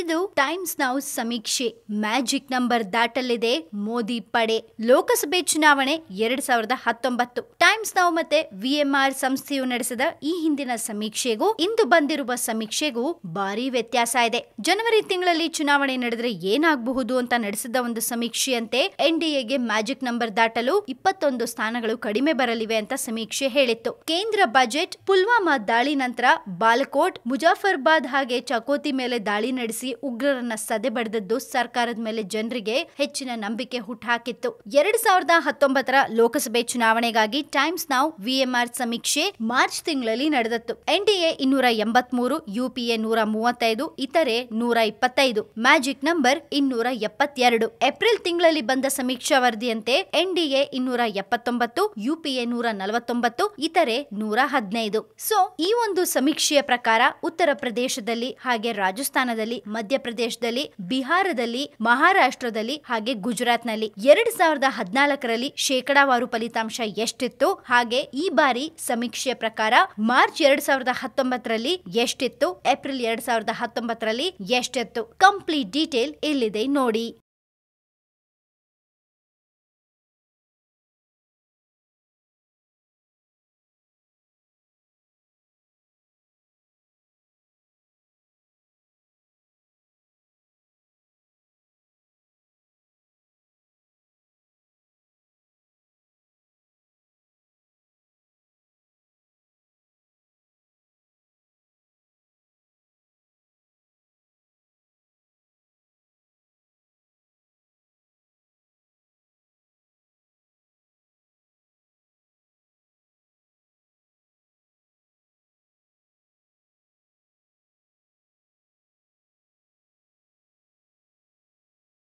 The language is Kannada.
ಇದು ಟೈಮ್ಸ್ ನೌ ಸಮೀಕ್ಷೆ. ಮ್ಯಾಜಿಕ್ ನಂಬರ್ ದಾಟಲಿದೆ. ಮೋದಿ ಪಡೆ. ಲೋಕಸಭೆ ಚುನಾವಣೆ ಎರಡ್ ಸಾವಿರದ ಹತ್ತೊಂಬತ್ತು. ಟೈಮ್ಸ್ ನೌ ಮತ್ತೆ ವಿಎಂಆರ್ ಸಂಸ್ಥೆಯು ನಡೆಸಿದ ಈ ಹಿಂದಿನ ಸಮೀಕ್ಷೆಗೂ, ಇಂದು ಬಂದಿರುವ ಸಮೀಕ್ಷೆಗೂ ಭಾರಿ ವ್ಯತ್ಯಾಸ ಇದೆ. ಜನವರಿ ತಿಂಗಳಲ್ಲಿ ಚುನಾವಣೆ ನಡೆದರೆ ಏನಾಗಬಹುದು ಅಂತ ನಡೆಸಿದ ಒಂದು ಸಮೀಕ್ಷೆಯಂತೆ ಎನ್ಡಿಎಗೆ ಮ್ಯಾಜಿಕ್ ನಂಬರ್ ದಾಟಲು ಇಪ್ಪತ್ತೊಂದು ಸ್ಥಾನಗಳು ಕಡಿಮೆ ಬರಲಿವೆ ಅಂತ ಸಮೀಕ್ಷೆ ಹೇಳಿತ್ತು. ಕೇಂದ್ರ ಬಜೆಟ್, ಪುಲ್ವಾಮಾ ದಾಳಿ ನಂತರ ಬಾಲಕೋಟ್, ಮುಜಾಫರ್ಬಾದ್ ಹಾಗೆ ಚಕೋತಿ ಮೇಲೆ ದಾಳಿ ನಡೆಸಿ ಉಗ್ರರನ್ನ ಸದೆ ಬಡಿದದ್ದು ಸರ್ಕಾರದ ಮೇಲೆ ಜನರಿಗೆ ಹೆಚ್ಚಿನ ನಂಬಿಕೆ ಹುಟ್ಟುಹಾಕಿತ್ತು ಎರಡ್ ಸಾವಿರದ ಹತ್ತೊಂಬತ್ತರ ಲೋಕಸಭೆ ಚುನಾವಣೆಗಾಗಿ ಟೈಮ್ಸ್ ನಾವು ವಿಎಂಆರ್ ಸಮೀಕ್ಷೆ ಮಾರ್ಚ್ ತಿಂಗಳಲ್ಲಿ ನಡೆದತ್ತು. ಎನ್ಡಿಎ ಇನ್ನೂರ ಎಂಬತ್ಮೂರು, ಯುಪಿಎ ನೂರ ಮೂವತ್ತೈದು, ಇತರೆ ನೂರ ಇಪ್ಪತ್ತೈದು. ಮ್ಯಾಜಿಕ್ ನಂಬರ್ ಇನ್ನೂರ ಎಪ್ಪತ್ತೆರಡು. ಏಪ್ರಿಲ್ ತಿಂಗಳಲ್ಲಿ ಬಂದ ಸಮೀಕ್ಷಾ ವರದಿಯಂತೆ ಎನ್ಡಿಎ ಇನ್ನೂರ ಎಪ್ಪತ್ತೊಂಬತ್ತು, ಯುಪಿಎ ನೂರ ನಲವತ್ತೊಂಬತ್ತು, ಇತರೆ ನೂರ ಹದಿನೈದು. ಸೊ, ಈ ಒಂದು ಸಮೀಕ್ಷೆಯ ಪ್ರಕಾರ ಉತ್ತರ ಪ್ರದೇಶದಲ್ಲಿ ಹಾಗೆ ರಾಜಸ್ಥಾನದಲ್ಲಿ ಮಧ್ಯಪ್ರದೇಶದಲ್ಲಿ, ಬಿಹಾರದಲ್ಲಿ, ಮಹಾರಾಷ್ಟ್ರದಲ್ಲಿ ಹಾಗೆ ಗುಜರಾತ್ನಲ್ಲಿ. ಎರಡ್ ಸಾವಿರದ ಹದಿನಾಲ್ಕರಲ್ಲಿ ಶೇಕಡಾವಾರು ಫಲಿತಾಂಶ ಎಷ್ಟಿತ್ತು? ಹಾಗೆ ಈ ಬಾರಿ ಸಮೀಕ್ಷೆಯ ಪ್ರಕಾರ ಮಾರ್ಚ್ ಎರಡ್ ಸಾವಿರದ ಹತ್ತೊಂಬತ್ತರಲ್ಲಿ ಎಷ್ಟಿತ್ತು? ಏಪ್ರಿಲ್ ಎರಡ್ ಸಾವಿರದ ಹತ್ತೊಂಬತ್ತರಲ್ಲಿ ಎಷ್ಟಿತ್ತು? ಕಂಪ್ಲೀಟ್ ಡೀಟೇಲ್ ಇಲ್ಲಿದೆ ನೋಡಿ.